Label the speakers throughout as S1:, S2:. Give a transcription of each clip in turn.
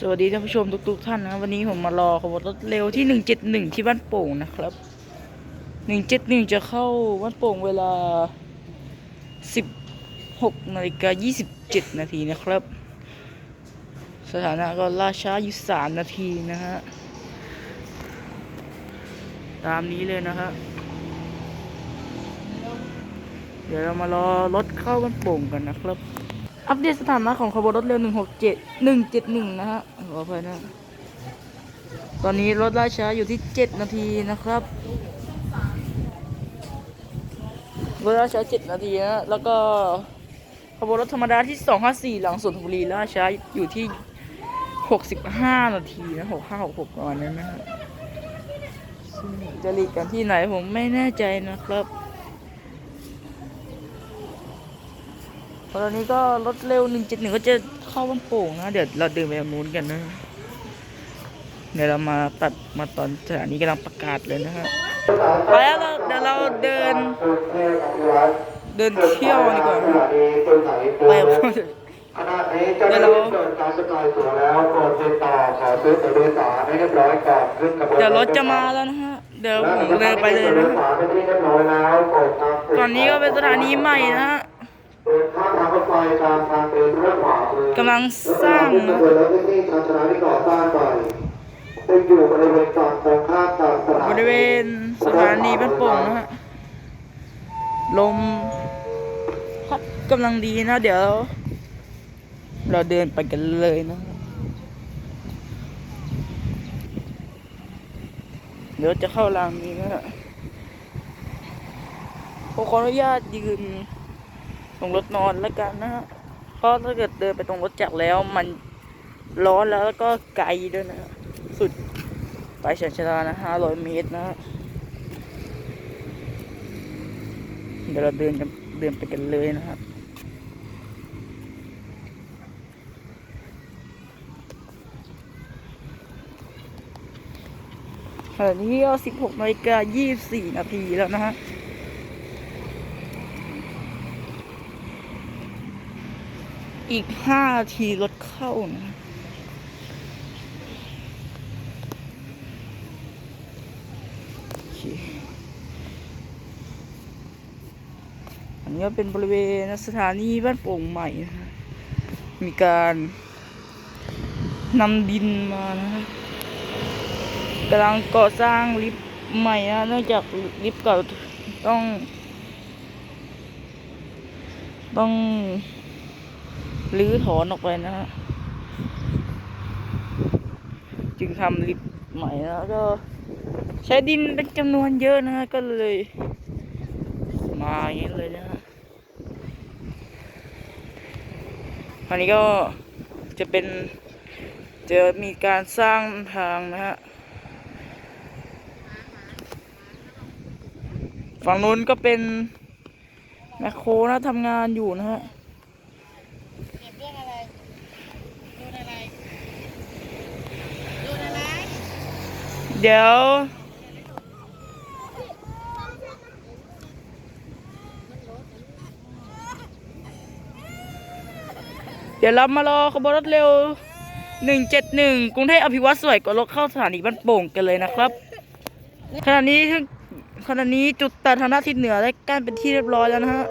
S1: สวัสดีท่านผู้ชมทุกๆท่านนะครับวันนี้ผมมารอขบวนรถเร็วที่171ที่บ้านโป่งนะครับ171จะเข้าบ้านโป่งเวลา16นาฬิกา27นาทีนะครับ สถานะก็ล่าช้าอยู่3นาทีนะฮะตามนี้เลยนะฮะเดี๋ยวเรามารอรถเข้าบ้านโป่งกันนะครับ อัปเดตสถานะของขบวนรถเร็ว 167 171 นะฮะขออภัยนะ ตอนนี้รถล่าช้าอยู่ที่ 7 นาทีนะครับ รถล่าช้า 7 นาทีนะ แล้วก็ขบวนรถธรรมดาที่ 254 หลังสวนบุรีล่าช้าอยู่ที่ 65 นาทีนะ 65 66ประมาณนั้นนะฮะจะหลีกกันที่ไหนผมไม่แน่ใจนะครับ ตอนนี้ก็รถเร็ว171ก็จะเข้าบ้านโป่งนะเดี๋ยวเราเดินไปทางนู้นกันนะเดี๋ยวเรามาตัดมาตอนสถานีกำลังประกาศเลยนะฮะไปแล้วเราเดี๋ยวเราเดิน เดินเที่ยวดีกว่านะไปกับเขาเถอะ
S2: ขณะนี้เจ้าหน้าที่เกิดการสกายตัวแล้วโปรดติดต่อขอซื้อตั๋วโดยสารให้เรียบร้อยก่อนขึ้นกระบวน
S1: เดี๋ยวรถจะมาแล้วนะฮะเดี๋ยวผมเดินไปเลยนะ
S2: สารเป็นที่เรียบร้อยแล้วโปรดทาง
S1: ตอนนี้ก็เป็นสถานีใหม่นะฮะ
S2: กำ
S1: ลังสร้าง
S2: นะ
S1: นะ
S2: แล้วที่นี่ชานีเก่อสร้างใหม่ซึ่งอยู่บริเวณฝั่งตรงข้าบสถานี
S1: บริเวณสถานีบ้านโป่งนะฮะลมพัดกำลังดีนะ เดี๋ยว เราเดินไปกันเลยนะฮะเดี๋ยวจะเข้ารางนี้นะฮะผมขออนุญาตยืน ตรงรถนอนแล้วกันนะฮะเพราะถ้าเกิดเดินไปตรงรถจักรแล้วมันร้อนแล้วก็ไกลด้วยนะฮะสุดไปเฉนชลานะห้าร้อยเมตรนะฮะเดี๋ยวเราเดินกันเดินไปกันเลยนะครับขณะนี้ก็สิบหกนาฬิกายี่สี่นาทีแล้วนะฮะ อีกห้าทีรถเข้านะอันนี้ก็เป็นบริเวณสถานีบ้านโป่งใหม่นะฮะมีการนำดินมานะฮะกำลังก่อสร้างลิฟต์ใหม่นะเนื่องจากลิฟต์เก่าต้องต้อง รื้อถอนออกไปนะฮะจึงทำลิฟต์ใหม่แล้วก็ ใช้ดินเป็นจำนวนเยอะนะฮะก็เลย มาอย่างนี้เลยนะฮะอันนี้ก็จะเป็นจะมีการสร้างทางนะฮะฝั่งนู้นก็เป็นแมคโครนะทำงานอยู่นะฮะ
S3: เก็บเรื่องอะไรดูอะไรดูอะไร
S1: เดี๋ยว เดี๋ยวเรามารอขบวนรถเร็ว 171 กรุงเทพอภิวัตสวยกว่ารถเข้าสถานีบ้านโป่งกันเลยนะครับขณะนี้ขณะนี้จุดตัดทางด้านทิศเหนือได้กั้นเป็นที่เรียบร้อยแล้วนะฮะ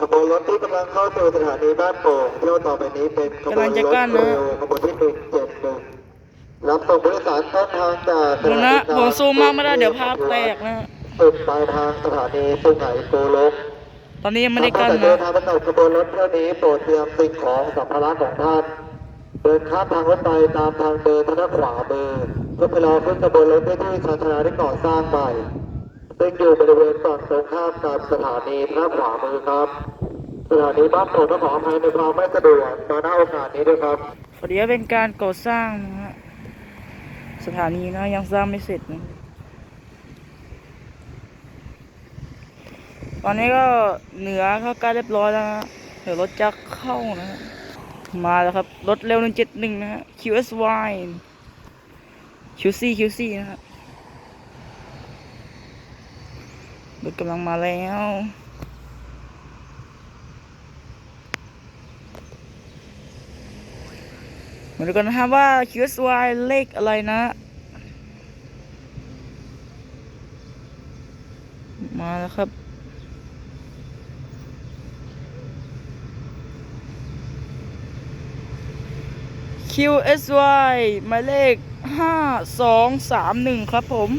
S2: ขบวนรถที่กำลังเข้าสู่สถานีบ้านโป่งเที่ยวต่อไปนี้เป็นขบวนรถเร็วขบวนที่หนึ่งเจ็ด รับส่งผู้โดยสารต้นทางจากส
S1: ดู
S2: ถา
S1: นะ
S2: นี
S1: ผมซูมมากไม่ได้เดี๋ยวภาพแตกนะฮะ
S2: สุดปลายทางสถานีสุไหงโกลก
S1: ตอนนี้ยังไม่ได้กั้น
S2: ท่าเดิ
S1: นะ
S2: นทางประกอบขบวนรถเที่ยวนี้โปรดเตรียมสิ่งของสัมภาระของท่าน เดินข้ามทางรถไฟตามทางเดินทางด้านขวามือเพื่อไปรอขึ้นขบวนรถที่ที่ชานชาลาที่ก่อสร้างใหม่ซึ่งอยู่บริเวณฝั่งตรงข้ามกับสถานีทางขวามือครับ สถานีบ้านโป่งต้องขออภัยในความไม่สะดวกมาณโอกาสนี้ด้วยครับ
S1: พอดีว่าเป็นการก่อสร้างนะฮะ สถานีนะยังสร้างไม่เสร็จนะตอนนี้ก็เหนือเข้าใกล้เรียบร้อยแล้วนะเดี๋ยวรถจะเข้านะมาแล้วครับ รถเร็ว171นะฮะ QSY QC QC นะฮะรถกำลังมาแล้ว มาดูกันนะฮะว่า QSY เลขอะไรนะ มาแล้วครับ QSY หมายเลข5231ครับผม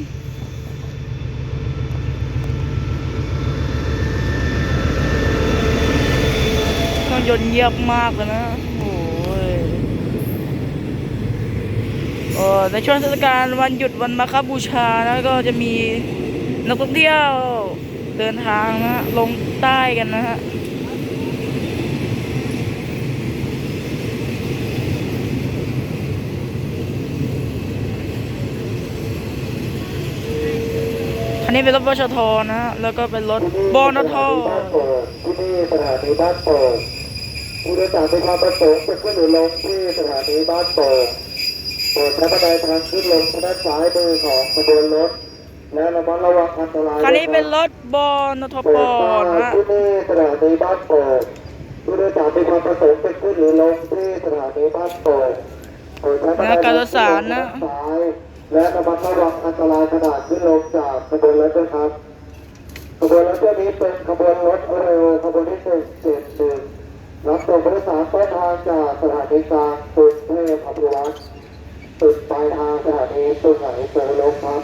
S1: เครื่องยนต์เงียบมากเลยนะ โอ้ย เออในช่วงเทศกาลวันหยุดวันมาคบูชานะก็จะมีนักท่องเที่ยวเดินทางนะลงใต้กันนะฮะอันนี้เป็นรถบชทนะฮะแล้วก็เป็นรถบนท
S2: ที่นี่สถานีบ้านโป่งผู้โดยสารมีความประสงค์จะขึ้นหรือลงที่สถานีบ้านโป่ง โปรดใช้บันไดทางขึ้นลงทางด้านซ้ายมือของขบวนรถ และระมัดระวังอันตราย
S1: คันนี้เป็นรถบนท
S2: โป
S1: ป
S2: รดทราบ
S1: นะฮะ
S2: ที่นี่สถานีบ้านโป่งผู้โดยสารมีความประสงค์จะขึ้นหรือลงที่สถานีบ้านโป่งโปรดใช้บันไดทางขึ้นลงทางด้านซ้ายและระมัดระวังอันตรายขณะขึ้นลงจากขบวนรถด้วยครับขบวนรถเที่ยวนี้เป็นขบวนรถเร็วขบวนที่หนึ่งเจ็ดหนึ่งรับส่งผู้โดยสารต้นทางจากสถานีกลางกรุงเทพอภิวัตร จุดปลายทางสถานีสุไหงโกลกครับ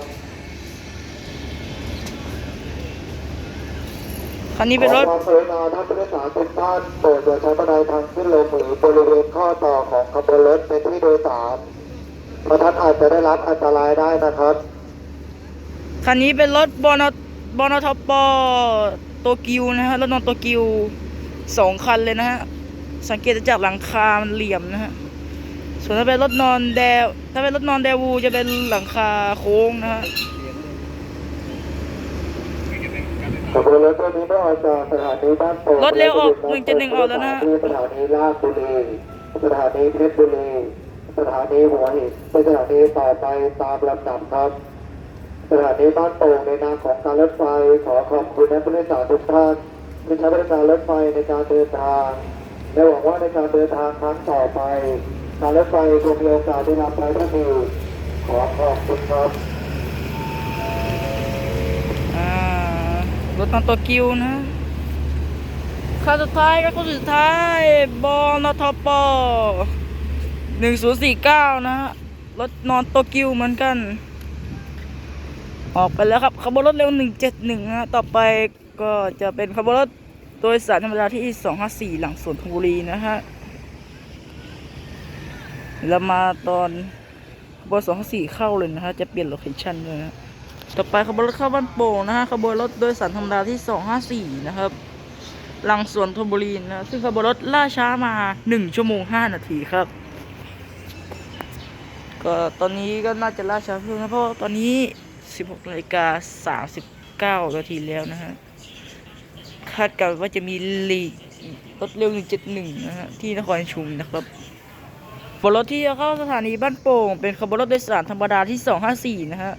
S1: คันนี้เป็นรถ
S2: ขอความกรุณาท่านผู้โดยสารทุกท่านโปรดอย่าใช้บันไดทางขึ้นลงหรือบริเวณข้อต่อของขบวนรถเป็นที่โดยสารเพราะท่านอาจจะได้รับอันตรายได้นะครับ
S1: คันนี้เป็นรถบนบนทปโตเกิวนะฮะรถนอนโตเกิวสองคันเลยนะฮะสังเกตจากหลังคามันเหลี่ยมนะฮะ ส่วนถ้าเป็นรถนอนแดวถ้าเป็นรถนอนแดวูจะเป็นหลังคาโค้งนะฮะ
S2: ขบวนรถตัวนี้ได้ออกจากสถานีบ้านโป่ง
S1: รถเร็วออก171ออกแล้วนะ
S2: ที่สถานีลาดบุรีสถานีเพชรบุรีสถานีหัวหินเป็นสถานีต่อไปตามลำดับครับสถานีบ้านโป่งในนามของการรถไฟขอขอบคุณนักผู้โดยสารทุกท่านที่ใช้บริการรถไฟในการเดินทางและหวังว่าในการเดินทางครั้งต่อไป การรถไฟคงมีโอกาได้รับใช้ท่านอยู่ขอขอบคุณครับ
S1: รถนอนโตเกิวนะคันสุดท้ายก็คนสุดท้ายบอนทปหนึ่งศูนย์สี่เก้านะฮะรถนอนโตเกิวเหมือนกัน ออกไปแล้วครับขบวนรถเร็ว171นะต่อไปก็จะเป็นขบวนรถโดยสารธรรมดาที่254หลังสวนธนบุรีนะฮะ เรามาตอนขบวน254เข้าเลยนะฮะจะเปลี่ยนโลเคชั่นเลยนะต่อไปขบวนรถเข้าบ้านโป่งนะฮะขบวนรถโดยสารธรรมดาที่254นะครับหลังสวนธนบุรีนะซึ่งขบวนรถล่าช้ามา1ชั่วโมง5นาทีครับ ก็ตอนนี้ก็น่าจะล่าช้าเพิ่มนะเพราะตอนนี้16นาฬิกา39นาทีแล้วนะฮะคาดการณ์ว่าจะมีลีกรถเร็ว171นะฮะที่นครชุมนะครับ บนรถที่จะเข้าสถานีบ้านโป่ง เป็นขบวนรถโดยสารธรรมดาที่ 254 นะฮะ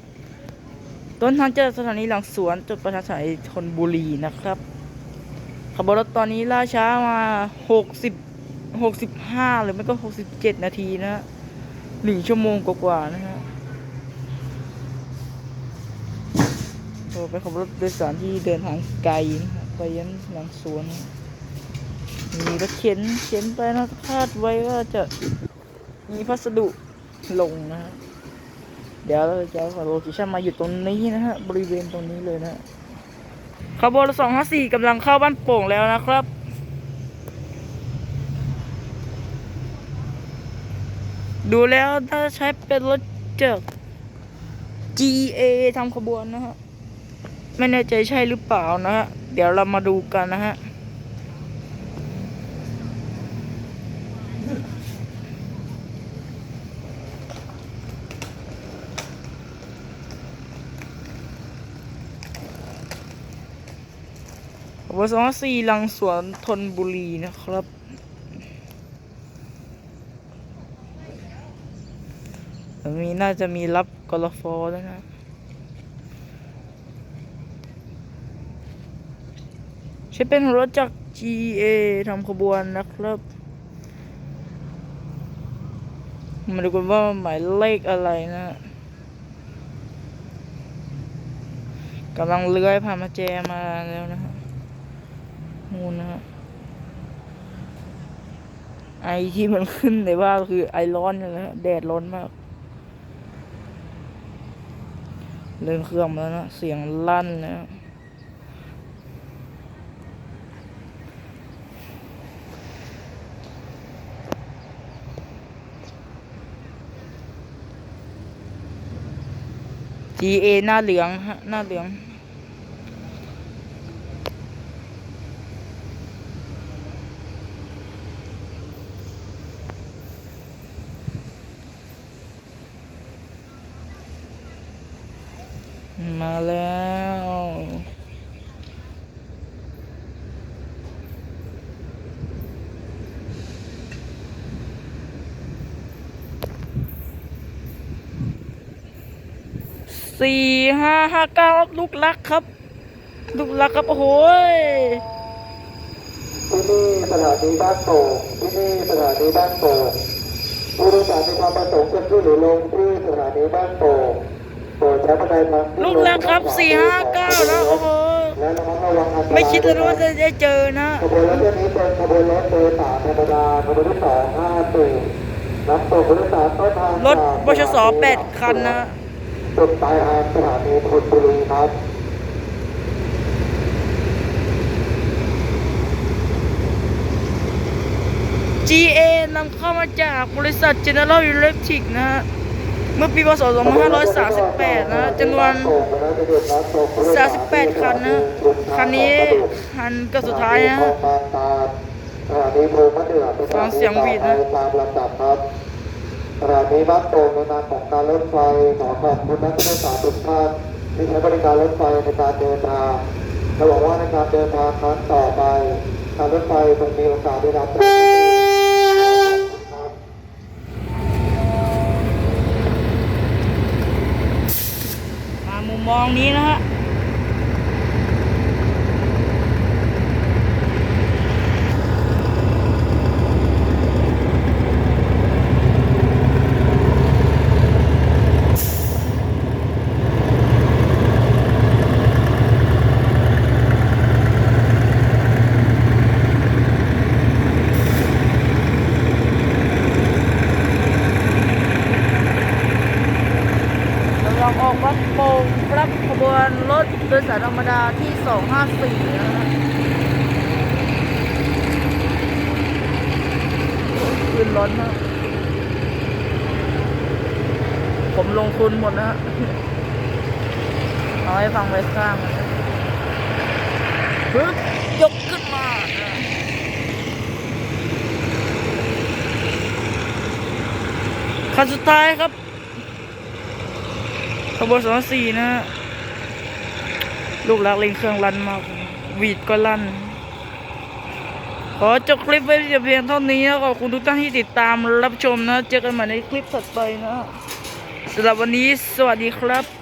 S1: ต้นทางจากสถานีหลังสวนจนประชาสถานีธนบุรีนะครับ ขบวนรถตอนนี้ล่าช้ามา 60 65 หรือไม่ก็ 67 นาทีนะฮะหนึ่งชั่วโมงกว่าๆนะฮะโอ้เป็นขับรถโดยสารที่เดินทางไกลนะะไปยันหลังสวนมีรถเข็นเข็นไปนะคาดไว้ว่าจะ มีพัสดุลงนะฮะเดี๋ยวเราจะเอาโลเคชั่นมาอยู่ตรงนี้นะฮะบริเวณตรงนี้เลยนะฮะขบวนสองห้าสี่กำลังเข้าบ้านโป่งแล้วนะครับดูแล้วถ้าใช้เป็นรถจาก GA ทำขบวนนะฮะ ไม่แน่ใจใช่หรือเปล่านะฮะ เดี๋ยวเรามาดูกันนะฮะ ขบวนสองสี่ลังสวนทนบุรีนะครับ มีน่าจะมีรับกลฟด้วนะใช้เป็นรถจาก GA ทำขบวนนะครับ มาดูกันว่าหมายเลขอะไรนะกำลังเลื้อยผ่านมาแจมาแล้วนะฮะ นู่นนะฮะไอที่มันขึ้นในว่าก็คือไอร้อนนี่แหละฮะแดดร้อนมากเล่นเครื่องมาแล้วนะ เสียงลั่นแล้ว GA หน้าเหลืองฮะหน้าเหลือง มาแล้ว สี่ห้าห้าเก้าลูกรักครับ ลูกรักครับ โอ้โหย
S2: ที่นี่สถานีบ้านโป่งที่นี่สถานีบ้านโป่งผู้โดยสารมีความประสงค์จะขึ้นหรือลงที่สถานีบ้านโป่งโปรดใช้บันไดทางขึ้น
S1: ลูกรักครับสี่ห้าเก้านะโอ้โห
S2: และระมัดระวังอันตราย
S1: ไม่คิดเลยนะว่าจะได้เจอนะ
S2: ขบวนรถเที่ยวนี้เป็นขบวนรถโดยสารธรรมดาขบวนที่สองห้าสี่รับส่งผู้โดยสารต้นทาง
S1: รถบชสแปดคันนะ
S2: จุดปลายทางสถานีธนบุรีครับ
S1: GA นำเข้ามาจากบริษัท General Electric นะฮะ เมื่อปีพศ 2538 นะจำนวน 38 คันนะ คันนี้คันก็สุดท้ายนะฟังเสียงหวีดนะ
S2: ตามลำดับครับสถานีบ้านโป่งในนามของการรถไฟขอขอบคุณนักศึกษาทุกท่านที่ใช้บริการรถไฟในการเดินทางและหวังว่าในการเดินทางครั้งต่อไปการรถไฟคงมีโอกาสได้รับการครับ
S1: มามุมมองนี้นะฮะ กำลังออกวัดโป่งรับขบ วนรถโดยสารธรรมดาที่ 254นะฮะขึ้นร้อนมากผมลงทุนหมดนะฮะเอาให้ฟังไว้สร้างปึ๊บยกขึ้นมาคันสุดท้ายครับขบวนสองสี่นะฮะ ลูกรักเล่นเครื่องลั่นมากวีดก็ลั่น ขอจบคลิปไว้เพียงเท่านี้นะขอบคุณทุกท่านที่ติดตามรับชมนะ เจอกันใหม่ในคลิปถัดไปนะสำหรับวันนี้สวัสดีครับ